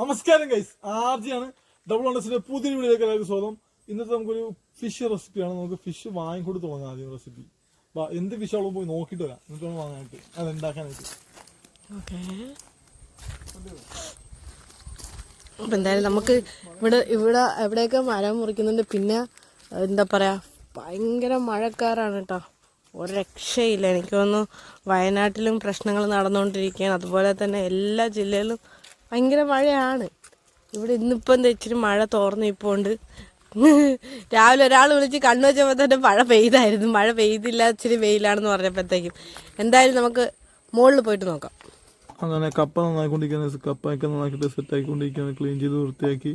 നമസ്കാരം guys ആർജിയാണ് double ഓണസിന്റെ പുതിയ വീഡിയോയിലേക്ക് എല്ലാവർക്കും സ്വാഗതം. ഇന്നത്തെ നമുക്കൊരു ഫിഷ് റെസിപ്പിയാണ് നമുക്ക് ഫിഷ് വാങ്ങിക്കൊണ്ട് തുടങ്ങാം ആദ്യം റെസിപ്പി വാ എന്ത് ഫിഷ് ആളും പോയി നോക്കിയിട്ട് വരാം. എന്നിട്ട് വേണം വാങ്ങാനായിട്ട് അത് ഉണ്ടാക്കാനായിട്ട്. അപ്പം എന്തായാലും നമുക്ക് ഇവിടെ ഇവിടെ എവിടെയൊക്കെ മരം മുറിക്കുന്നുണ്ട്. പിന്നെ എന്താ പറയാ ഭയങ്കര മഴക്കാരാണ് കേട്ടോ ഒരു രക്ഷയില്ല. എനിക്ക് തോന്നുന്നു വയനാട്ടിലും പ്രശ്നങ്ങൾ നടന്നുകൊണ്ടിരിക്കുകയാണ്. അതുപോലെ തന്നെ എല്ലാ ജില്ലയിലും ഭയങ്കര മഴയാണ്. ഇവിടെ ഇന്നിപ്പം ഇച്ചിരി മഴ തോർന്ന് ഇപ്പോണ്ട്. രാവിലെ ഒരാൾ വിളിച്ച് കണ്ണു വെച്ചപ്പോൾ തന്നെ മഴ പെയ്തായിരുന്നു. മഴ പെയ്തില്ല ഇച്ചിരി വെയിലാണെന്ന് പറഞ്ഞപ്പോഴത്തേക്കും. എന്തായാലും നമുക്ക് മുകളിൽ പോയിട്ട് നോക്കാം. അങ്ങനെ കപ്പ നന്നായിക്കൊണ്ടിരിക്കുകയാണ്. കപ്പയൊക്കെ നന്നാക്കിയിട്ട് സെറ്റ് ആക്കിക്കൊണ്ടിരിക്കുകയാണ് ക്ലീൻ ചെയ്ത് വൃത്തിയാക്കി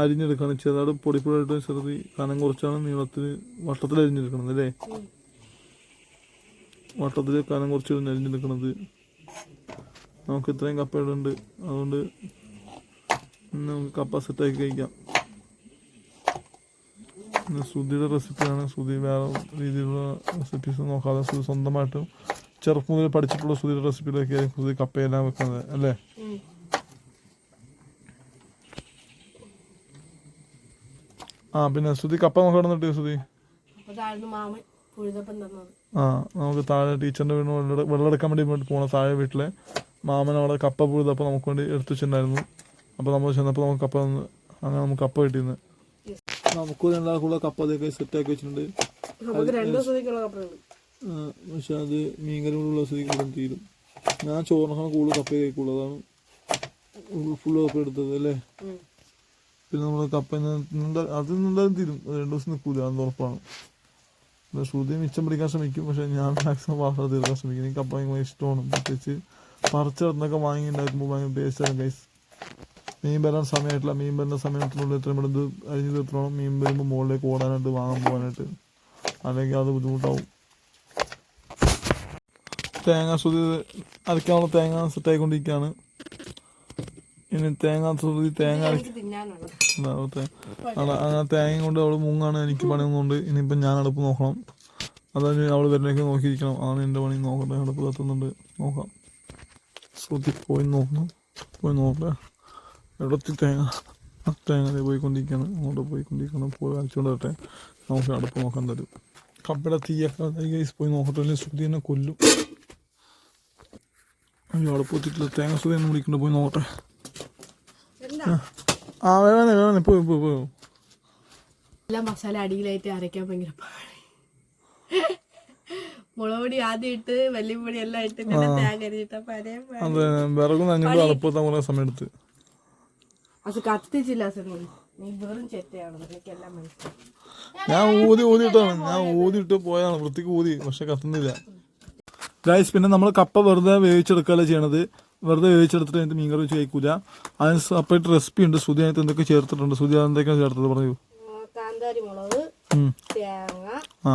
അരിഞ്ഞെടുക്കണം ചെറുതാട് പൊടിപ്പൊടിയായിട്ട് ചെറുതി കനം കുറച്ചാണ് നീളത്തിൽ വട്ടത്തിൽ അരിഞ്ഞെടുക്കണം അല്ലേ? വട്ടത്തിൽ കനം കുറച്ച് അരിഞ്ഞെടുക്കണത്. നമുക്ക് ഇത്രയും കപ്പ ഇടുന്നുണ്ട് അതുകൊണ്ട് ഇന്ന് നമുക്ക് കപ്പ സെറ്റാക്കി കഴിക്കാം. പിന്നെ ശ്രുതിയുടെ റെസിപ്പിയാണ് ശ്രുതി വേറെ രീതിയിലുള്ള റെസിപ്പീസ് നോക്കാതെ ശ്രുതി സ്വന്തമായിട്ടും ചെറുപ്പം മുതൽ പഠിച്ചിട്ടുള്ള ശ്രുതിയുടെ റെസിപ്പിയിലൊക്കെ ശ്രുതി കപ്പയെല്ലാം വെക്കുന്നത്. അല്ലേ? ആ പിന്നെ ശ്രുതി കപ്പ നമുക്ക് പുഴുതപ്പം തന്നത്. ആ നമുക്ക് താഴെ ടീച്ചറിന്റെ വീട് വെള്ളം വെള്ളമെടുക്കാൻ വേണ്ടി പോണ താഴെ വീട്ടിലെ മാമൻ അവിടെ കപ്പ പുഴുതപ്പോൾ നമുക്ക് വേണ്ടി എടുത്തു വെച്ചിട്ടുണ്ടായിരുന്നു അപ്പോൾ നമ്മൾ ചെന്നപ്പോൾ നമുക്ക് കപ്പ തന്നു അങ്ങനെ നമുക്ക് കപ്പ കിട്ടിയിരുന്നു നമുക്ക് രണ്ടാൾക്കുള്ള കപ്പ അതൊക്കെ സെറ്റാക്കി വെച്ചിട്ടുണ്ട്. പക്ഷെ അത് മീൻകറി കൊണ്ടുള്ള സ്ഥിതിക്ക് തീരും. ഞാൻ ചോറിനാണ് കൂടുതൽ കപ്പ കഴിക്കുള്ളൂ. അതാണ് ഫുള്ള് കപ്പ എടുത്തത് അല്ലേ? പിന്നെ നമ്മൾ കപ്പ അത് എന്തായാലും തീരും. രണ്ടു ദിവസം നിൽക്കൂല അത് ഉറപ്പാണ്. ശ്രുതി മിച്ചം പിടിക്കാൻ ശ്രമിക്കും പക്ഷെ ഞാൻ മാക്സിമം വാർത്ത തീർക്കാൻ ശ്രമിക്കും. എനിക്ക് കപ്പ ഭയങ്കര ഇഷ്ടമാണ്. പ്രത്യേകിച്ച് പറിച്ചിടന്നൊക്കെ വാങ്ങി ഉണ്ടാക്കുമ്പോൾ ഭയങ്കര ടേസ്റ്റാണ് ഗൈസ് മീൻ വരാൻ സമയമായിട്ടില്ല. മീൻ വരുന്ന സമയത്തിനുള്ളിൽ എത്രയും പെട്ടെന്ന് അരിഞ്ഞ് തീർത്തോണം. മീൻ വരുമ്പോൾ മുകളിലേക്ക് ഓടാനായിട്ട് വാങ്ങാൻ പോകാനായിട്ട്. അല്ലെങ്കിൽ അത് ബുദ്ധിമുട്ടാവും. തേങ്ങ ശ്രുതി അരയ്ക്കാനുള്ള തേങ്ങ സെറ്റായിക്കൊണ്ടിരിക്കുകയാണ്. ഇനി തേങ്ങ ശ്രുതി തേങ്ങ അങ്ങനെ തേങ്ങ കൊണ്ട് അവൾ മുങ്ങാണ്. എനിക്ക് പണിയുന്നുണ്ട്. ഇനിയിപ്പം ഞാൻ അടുപ്പ് നോക്കണം. അതായത് അവൾ വരുന്നേക്ക് നോക്കിയിരിക്കണം. അതാണ് എന്റെ പണി. നോക്കട്ടെ അടുപ്പ് കത്തുന്നുണ്ട്. നോക്കാം. ശ്രുതി പോയി നോക്കണം പോയി നോക്കട്ടെ എവിടത്തി തേങ്ങ തേങ്ങ പോയിക്കൊണ്ടിരിക്കുകയാണ് അങ്ങോട്ട് പോയിക്കൊണ്ടിരിക്കണം പോയി അയച്ചുകൊണ്ട് വരട്ടെ നമുക്ക് അടുപ്പ് നോക്കാൻ തരും കപ്പയുടെ തീയൊക്കെ ഗൈസ് പോയി നോക്കട്ടെ അല്ലെങ്കിൽ ശ്രുതി എന്നെ കൊല്ലും അയ്യോ അടുപ്പ് എത്തിയിട്ടില്ല തേങ്ങ ശ്രുതി എന്നെ വിളിക്കണ്ട പോയി നോക്കട്ടെ ആ വേണേ വേണേ പോയി പോയി പോയി എല്ലാ മസാല അടിയിലായിട്ട് അരയ്ക്കാൻ ഭയങ്കര പാടാണ് മുളക് പൊടി ആദ്യം ഇട്ട് എല്ലാം ഇട്ട് പിന്നെ തേങ്ങ അരിഞ്ഞിട്ട് അപ്പൊ അതേ. അതെ. വിറകും നഞ്ഞിട്ട് അടുപ്പത്താൻ കുറേ അത് കത്തിച്ചില്ല സത്യം നീ വെറും ചെറ്റയാണ്? എനിക്കെല്ലാം മനസ്സിലായി. ഞാൻ ഊതി ഊതിയിട്ടാണ് ഞാൻ ഊതിയിട്ട് പോയതാണ്. വൃത്തിക്ക് ഊതി പക്ഷെ കത്തുന്നില്ല. ഗൈസ് പിന്നെ നമ്മൾ കപ്പ വെറുതെ വേവിച്ചെടുക്കുകയല്ല ചെയ്യണത്? വെറുതെ വേവിച്ചെടുത്തിട്ട് മീൻ മീൻകറി വെച്ച് കഴിക്കൂല. അതിന് സെപ്പറേറ്റ് റെസിപ്പി ഉണ്ട്. സുതി അതിനകത്ത് എന്തൊക്കെ ചേർത്തിട്ടുണ്ട്? സുതി എന്തൊക്കെയാണ് ചേർത്തത്? പറയൂ കാന്താരി മുളക്. തേങ്ങ ആ.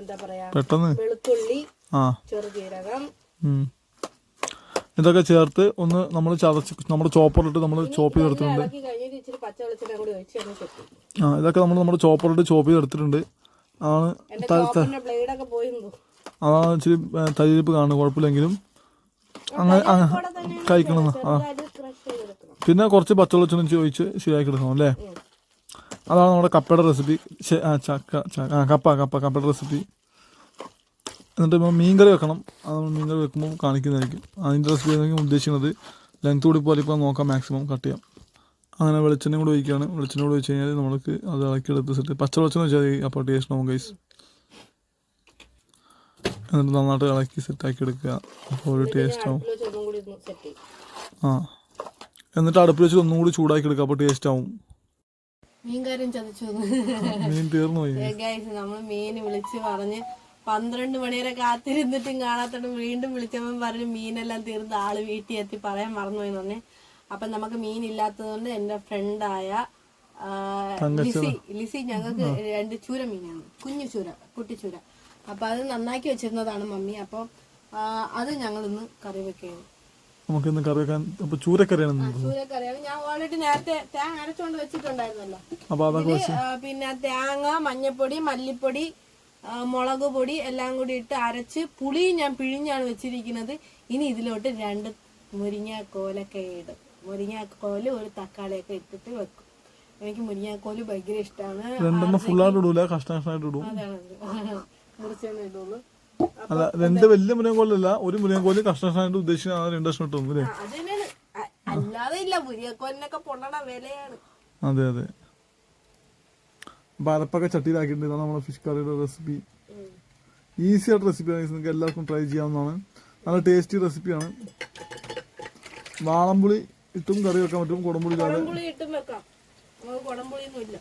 എന്താ പറയാ പെട്ടെന്ന്? വെളുത്തുള്ളി ആ. ചെറുജീരകം ഇതൊക്കെ ചേർത്ത് ഒന്ന് നമ്മൾ ചതച്ച് നമ്മുടെ ചോപ്പറിലിട്ട് നമ്മൾ ചോപ്പ് ചെയ്തെടുത്തിട്ടുണ്ട് ഒഴിച്ച് തന്നെ ആ ഇതൊക്കെ നമ്മൾ നമ്മുടെ ചോപ്പറിലിട്ട് ചോപ്പ് ചെയ്തെടുത്തിട്ടുണ്ട് ആണ് അതാണ് ഇച്ചിരി തരിപ്പ് കാണുന്നത് കുഴപ്പമില്ലെങ്കിലും. അങ്ങനെ കഴിക്കണം ആ. പിന്നെ കുറച്ച് പച്ചവെളിച്ചെണ്ണ ചോദിച്ച് ശരിയാക്കി എടുക്കണം അല്ലേ? അതാണ് നമ്മുടെ കപ്പയുടെ റെസിപ്പി ചക്ക കപ്പ കപ്പ കപ്പയുടെ റെസിപ്പി എന്നിട്ട് ഇപ്പോൾ മീൻകറി വെക്കണം. അത് നമ്മൾ മീൻകറി വെക്കുമ്പോൾ കാണിക്കുന്നതായിരിക്കും. അതിന്റെ റെസിപ്പി ആയിരിക്കും ഉദ്ദേശിക്കുന്നത്. ലെങ്ത് കൂടി പോലെ ഇപ്പോൾ നോക്കാം മാക്സിമം കട്ട് ചെയ്യാം. അങ്ങനെ വെളിച്ചെണ്ണ കൂടി ഒഴിക്കുകയാണ്. വെളിച്ചെണ്ണ കൂടി ഒഴിച്ച് കഴിഞ്ഞാൽ നമുക്ക് അത് ഇളക്കിയെടുത്ത് സെറ്റ് പച്ച വെളിച്ചെണ്ണ വെച്ചാൽ അപ്പോൾ ടേസ്റ്റ് ആവും ഗൈസ് എന്നിട്ട് നന്നായിട്ട് ഇളക്കി സെറ്റാക്കി എടുക്കുക. അപ്പോൾ ഒരു ടേസ്റ്റ് ആവും. ആ. എന്നിട്ട് അടുപ്പിൽ വെച്ച് ഒന്നും കൂടി ചൂടാക്കി എടുക്കുക. അപ്പോൾ ടേസ്റ്റ് ആവും. മീൻകാരൻ ചതിച്ചു മീൻ തീർന്നു നമ്മൾ മീൻ വിളിച്ച് പറഞ്ഞ് പന്ത്രണ്ട് മണിവരെ കാത്തിരുന്നിട്ടും കാണാത്തോണ്ട് വീണ്ടും വിളിച്ചപ്പോൾ പറഞ്ഞു മീനെല്ലാം തീർന്ന് ആൾ വീട്ടിൽ എത്തി പറയാൻ മറന്നു പോയി തന്നെ അപ്പൊ നമുക്ക് മീൻ ഇല്ലാത്തതുകൊണ്ട് എന്റെ ഫ്രണ്ടായ ലിസി ലിസി ഞങ്ങൾക്ക് രണ്ട് ചൂര മീനാണ്. കുഞ്ഞു ചൂര കുട്ടിച്ചൂര അപ്പൊ അത് നന്നാക്കി വെച്ചിരുന്നതാണ് മമ്മി. അപ്പൊ അത് ഞങ്ങൾ ഇന്ന് കറി വെക്കുകയാണ്. നമുക്കിന്ന് കറി വെക്കാൻ അപ്പോൾ ചൂരക്കറിയാണ്. ചൂരക്കറിയാണ് ഞാൻ ഓൾറെഡി നേരത്തെ തേങ്ങ അരച്ചുകൊണ്ട് വെച്ചിട്ടുണ്ടായിരുന്നല്ലോ. അതൊക്കെ പിന്നെ തേങ്ങ മഞ്ഞപ്പൊടി മല്ലിപ്പൊടി മുളക് പൊടി എല്ലാം കൂടി ഇട്ട് അരച്ച് പുളി ഞാൻ പിഴിഞ്ഞാണ് വെച്ചിരിക്കുന്നത്. ഇനി ഇതിലോട്ട് രണ്ട് മുരിങ്ങാക്കോലൊക്കെ ഇടും മുരിങ്ങാക്കോൽ ഒരു തക്കാളിയൊക്കെ ഇട്ടിട്ട് വെക്കും. എനിക്ക് മുരിങ്ങാക്കോൽ ഭയങ്കര ഇഷ്ടമാണ് രണ്ടെണ്ണം ഫുള്ളായിട്ട് ഇടൂല കഷ്ണ കഷ്ണമായിട്ട് ഇടും. അതാണ്. മുറിച്ചൊന്നും ഇടുള്ളൂ. അല്ല രണ്ട് വലിയ മുരിയങ്കോലല്ല ഒരു മുരിയങ്കോൽ കഷ്ണ ഉദ്ദേശിക്കുന്ന ഉദ്ദേശിച്ചാണ് രണ്ട് കിട്ടും അല്ലേ? അല്ലാതെ ഇല്ല മുരിങ്ങാക്കോലിനൊക്കെ പൊണ്ണണ വിലയാണ്. അതെ അതെ. അപ്പൊ അരപ്പൊക്കെ ചട്ടിയിലാക്കിയിട്ടുണ്ട്. ഇതാണ് നമ്മുടെ ഫിഷ് കറിയുടെ റെസിപ്പി ഈസി ആയിട്ട് റെസിപ്പി നിങ്ങൾക്ക് എല്ലാവർക്കും ട്രൈ ചെയ്യാവുന്നതാണ്. നല്ല ടേസ്റ്റി റെസിപ്പിയാണ് വാളംപുളി ഇട്ടും കറി വെക്കാൻ പറ്റും കുടംപുളി കുടംപുളി ഇട്ടും വെക്കാം. കുടംപുളിയൊന്നും ഇല്ല.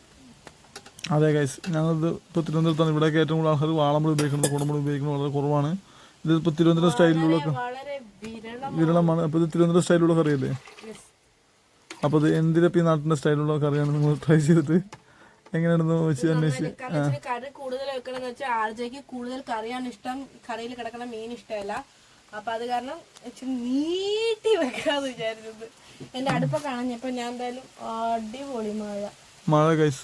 അതെ ഗൈസ് ഞങ്ങളിത് ഇപ്പോൾ തിരുവനന്തപുരത്താണ് ഇവിടെയൊക്കെ ഏറ്റവും കൂടുതൽ ആൾക്കാർ വാളംപുളി ഉപയോഗിക്കുന്നത് കുടംപുളി ഉപയോഗിക്കുന്നത് വളരെ കുറവാണ്. ഇത് ഇപ്പോൾ തിരുവനന്തപുരം സ്റ്റൈലിലുള്ള വിരളം വിരളമാണ്. അപ്പോൾ ഇത് തിരുവനന്തപുരം സ്റ്റൈലിലുള്ള കറിയല്ലേ അപ്പോൾ ഇത് എന്തിനപ്പം ഈ നാട്ടിന്റെ സ്റ്റൈലുള്ള കറിയാണ് നിങ്ങൾ ട്രൈ ചെയ്തിട്ട് എങ്ങനെയാണെന്ന് വെച്ച് അന്വേഷിച്ച്. കറി കൂടുതൽ വെക്കണമെന്ന് വെച്ചാൽ കൂടുതൽ കറിയാണ് ഇഷ്ടം. കറിയിൽ മീൻ ഇഷ്ടമല്ല. അപ്പൊ അത് കാരണം നീട്ടി വെക്കാന്ന് വിചാരിച്ചത് എന്റെ അടുപ്പ കാണഞ്ഞപ്പോ ഞാൻ എന്തായാലും അടിപൊളി മഴ. മഴ കൈസ്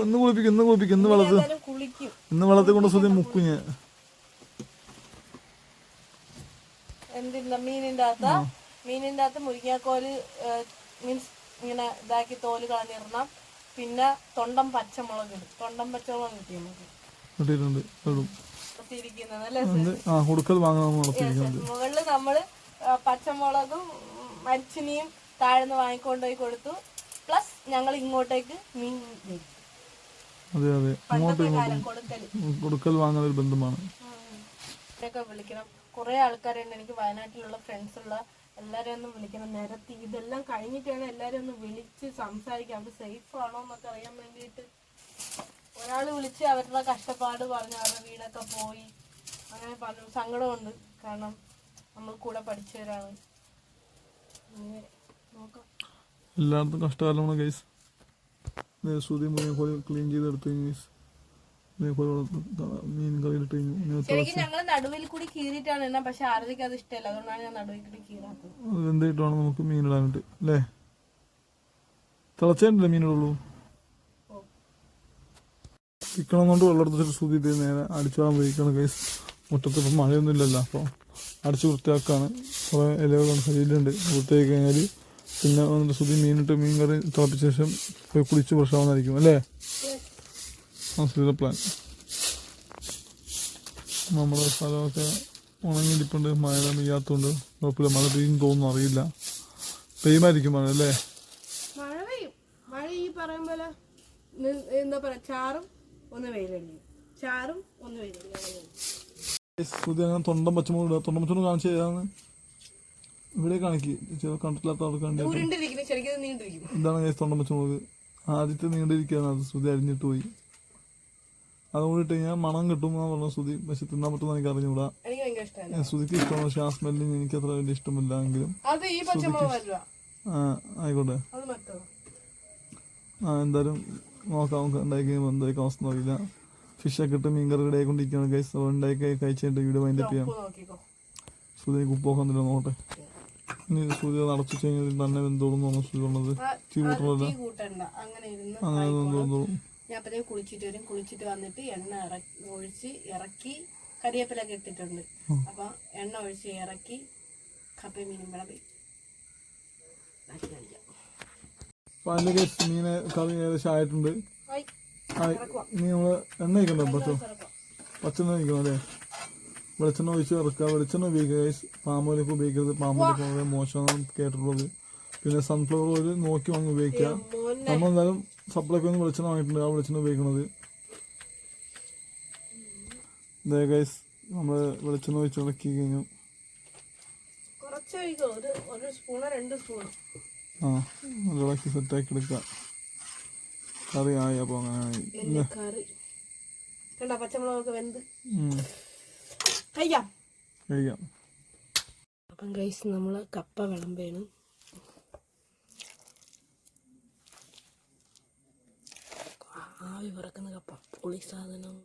ഇന്ന് കുളിപ്പിക്കും ഇന്ന് കുളിപ്പിക്കും ഇന്ന് വെള്ളത്തിൽ. ഇന്ന് വെള്ളത്തിൽ കൊണ്ട് സ്വന്തം മുക്കും ഞാൻ എന്തില്ല മീനിന്റെ അകത്ത് മീനിന്റെ അകത്ത് മുരിങ്ങാക്കോൽ മീൻസ് ഇങ്ങനെ ഇതാക്കി തോൽ കളഞ്ഞിടണം. പിന്നെ തൊണ്ടം പച്ചമുളക് ഇടും. തൊണ്ടം പച്ചമുളക് കിട്ടി നമുക്ക് കിട്ടിയിട്ടുണ്ട്. ഇടും. ആ കൊടുക്കൽ വാങ്ങണം നമ്മൾ പച്ചമുളകും ഉം, മരിച്ചിനിയും താഴ്ന്ന് വാങ്ങിക്കൊണ്ടുപോയി കൊടുത്തു. പ്ലസ് ഞങ്ങൾ ഇങ്ങോട്ടേക്ക് മീൻ. അതെ അതെ. കാലം കൊടുക്കൽ വാങ്ങൽ ഒരു ബന്ധമാണ്. വിളിക്കണം. കുറെ ആൾക്കാരുണ്ട്. എനിക്ക് വയനാട്ടിലുള്ള ഫ്രണ്ട്സ് ഉള്ള എല്ലാരെയും ഒന്ന് വിളിക്കണം. നിരത്തി ഇതെല്ലാം കഴിഞ്ഞിട്ടാണ് എല്ലാരും ഒന്ന് വിളിച്ച് സംസാരിക്കാം അവർ സേഫ് ആണോ എന്നൊക്കെ അറിയാൻ വേണ്ടിയിട്ട്. ഒരാൾ വിളിച്ച് അവരുടെ കഷ്ടപ്പാട് പറഞ്ഞു അവരുടെ വീടൊക്കെ പോയി. അങ്ങനെ പറഞ്ഞു. സങ്കടമുണ്ട്. കാരണം നമ്മൾ കൂടെ പഠിച്ചവരാണ്. അങ്ങനെ എല്ലായിടത്തും കഷ്ടകാലമാണ് ഗൈസ് സൂതി മുറിയ കോഴി ക്ലീൻ ചെയ്തെടുത്ത് ഗൈസ് മീൻ അത് ശരിക്കും ഞങ്ങൾ നടുവിൽ കൂടി കീറിയിട്ടാണ് എന്നെ പക്ഷെ ആരതിക്ക് അത് ഇഷ്ടമല്ല. അതുകൊണ്ടാണ് ഞാൻ നടുവിൽ കൂടി കീറാത്തത്. അത് വെന്തിട്ട് നമുക്ക് മീൻ ഇടാനായിട്ട്. അല്ലേ? തിളച്ചേണ്ടല്ലേ മീനിടുള്ളൂ ചിക്കണം കൊണ്ട് വെള്ളമെടുത്തിട്ട് സുതി ഇത് നേരെ അടിച്ചോളാൻ പോയിക്കാണ് ഗൈസ് മുറ്റത്ത് ഇപ്പം മഴയൊന്നും ഇല്ലല്ലോ. അപ്പോൾ അടിച്ച് വൃത്തിയാക്കാണ്. കുറേ ഇലകളാണ് ശരീരമുണ്ട് വൃത്തിയാക്കി കഴിഞ്ഞാൽ പിന്നെ വന്നിട്ട് സുബി മീനിട്ട് മീൻ കറി തിളപ്പിച്ച ശേഷം പോയി കുളിച്ച് ഫ്രഷാവുന്നതായിരിക്കും അല്ലേ? ആ പ്ലാൻ നമ്മുടെ സ്ഥലമൊക്കെ ഉണങ്ങിയിരിപ്പുണ്ട് മഴ പെയ്യാത്തതുകൊണ്ട് കുഴപ്പമില്ല. മഴ പെയ്യും തോന്നുന്നു അറിയില്ല. പെയ്യുമായിരിക്കും മഴ അല്ലേ? മഴ പെയ്യും. മഴ ഈ പറയും പോലെ നി- എന്താ പറയാ ചാറും ഒന്ന് വെയിലടിക്കും ചാറും ഒന്ന് വെയിലടിക്കും അങ്ങനെ തൊണ്ടം പച്ചമുളക് ഇടുക. തൊണ്ടം പച്ചമുളക് കാണിച്ചു ഏതാണ് ഇവിടെ കാണിക്ക് ചില കണ്ടിട്ടില്ലാത്ത ആൾക്ക് കണ്ടി ഉരുണ്ടിരിക്കുന്നു ശരിക്കും ഇത് നീണ്ടിരിക്കും ഇതാണ് കേസ് തൊണ്ടം പച്ചമുളക് ആദ്യത്തെ നീണ്ടിരിക്കുകയാണ് അത് സുതി അരിഞ്ഞിട്ട് പോയി. അതുകൊണ്ട് ഇട്ട് കഴിഞ്ഞാൽ മണം കിട്ടും എന്നാ പറഞ്ഞ ശ്രുതി. പക്ഷെ തിന്നാൻ പറ്റുമെന്ന് എനിക്ക് ഏ, സുതിക്ക് ഇഷ്ടമാണ് പക്ഷെ ആ സ്മെല്ലിങ് എനിക്ക് അത്ര വലിയ ഇഷ്ടമില്ല എങ്കിലും ആ ആയിക്കോട്ടെ. ആ എന്തായാലും നോക്കാം ഉണ്ടാക്കി എന്തായിരിക്കും അവസ്ഥ അറിയില്ല. ഫിഷൊക്കെ ഇട്ട് മീൻ കറി റെഡി ആയിക്കൊണ്ടിരിക്കുകയാണ് ഉണ്ടാക്കി കഴിച്ചിട്ട് വീട് മൈൻഡപ്പ് അപ്പ് ചെയ്യാം. സുതിക്ക് ഉപ്പൊക്കെ വന്നില്ല നോക്കട്ടെ. അത് അടച്ചു കഴിഞ്ഞാൽ തന്നെ വെന്തോളും തോന്നുന്നു സുതി പറഞ്ഞത്. തീ കൂട്ടണ്ട. അങ്ങനെ ആയിക്കോളും. ഞാൻ അപ്പത്തേക്ക് കുളിച്ചിട്ട് വരും. കുളിച്ചിട്ട് വന്നിട്ട് എണ്ണ ഇറക്കി ഒഴിച്ച് ഇറക്കി കരിവേപ്പിലൊക്കെ ഇട്ടിട്ടുണ്ട്. അപ്പൊ എണ്ണ ഒഴിച്ച് ഇറക്കി കപ്പയും മീനും വിളമ്പി കേസ് മീനെ കറി ഏകദേശം ആയിട്ടുണ്ട്. മീൻ നമ്മൾ എണ്ണ ഒഴിക്കണ്ടോ പച്ചോ? പച്ചെണ്ണ ഒഴിക്കണം അല്ലേ? വെളിച്ചെണ്ണ ഒഴിച്ച് ഇറക്കുക. വെളിച്ചെണ്ണ ഉപയോഗിക്കുക. ഗൈസ് ഒക്കെ ഉപയോഗിക്കരുത് പാമോലൊക്കെ വളരെ മോശമാണ് കേട്ടിട്ടുള്ളത്. പിന്നെ സൺഫ്ലവർ ഓയിൽ നോക്കി വാങ്ങി ഉപയോഗിക്കുക. നമ്മൾ എന്തായാലും സപ്ലൈക്ക് ഒന്ന് വെളിച്ചെണ്ണ വാങ്ങിയിട്ടുണ്ട്. ആ വെളിച്ചെണ്ണ ഉപയോഗിക്കണത്. ഇതേ ഗൈസ് നമ്മൾ വെളിച്ചെണ്ണ ഒഴിച്ച് ഇറക്കി കഴിഞ്ഞു. ആ നല്ല ഇളക്കി സെറ്റാക്കി എടുക്കുക. കറി ആയി. അപ്പോൾ അങ്ങനെ കറി പച്ചമുളകൊക്കെ വെന്ത്. കഴിക്കാം. കഴിക്കാം. അപ്പം ഗൈസ് നമ്മൾ കപ്പ വിളമ്പേണ് ആവി പറക്കുന്ന കപ്പ പുളി സാധനം.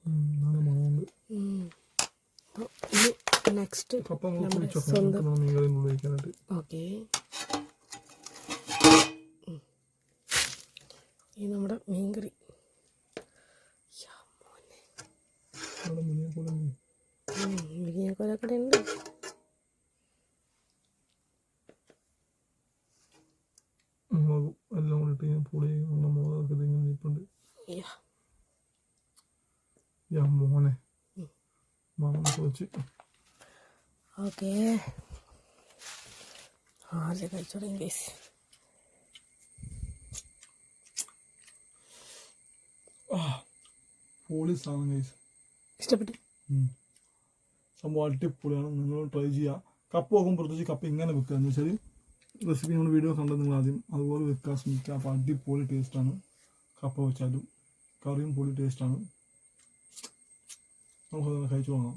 നെക്സ്റ്റ് ഓക്കെ ഈ നമ്മുടെ മീൻകറി മുരിങ്ങക്കോലൊക്കെ ഉണ്ട് എല്ലാം കൂടിയിട്ട് മോനെ. ഇഷ്ടപ്പെട്ടു? സംഭവം അടിപൊളിയാണ്. നിങ്ങൾ ട്രൈ ചെയ്യുക കപ്പ് നോക്കുമ്പോൾ പ്രത്യേകിച്ച് കപ്പ് ഇങ്ങനെ വെക്കുക. എന്ന് വെച്ചാൽ റെസിപ്പി നമ്മൾ വീഡിയോ കണ്ടത് നിങ്ങൾ ആദ്യം അതുപോലെ വെക്കാൻ ശ്രമിക്കുക അപ്പോൾ അടിപൊളി ടേസ്റ്റാണ് കപ്പ വെച്ചാലും കറിയും പൊളി ടേസ്റ്റാണ് നമുക്കതൊന്ന് കഴിച്ചു തുടങ്ങാം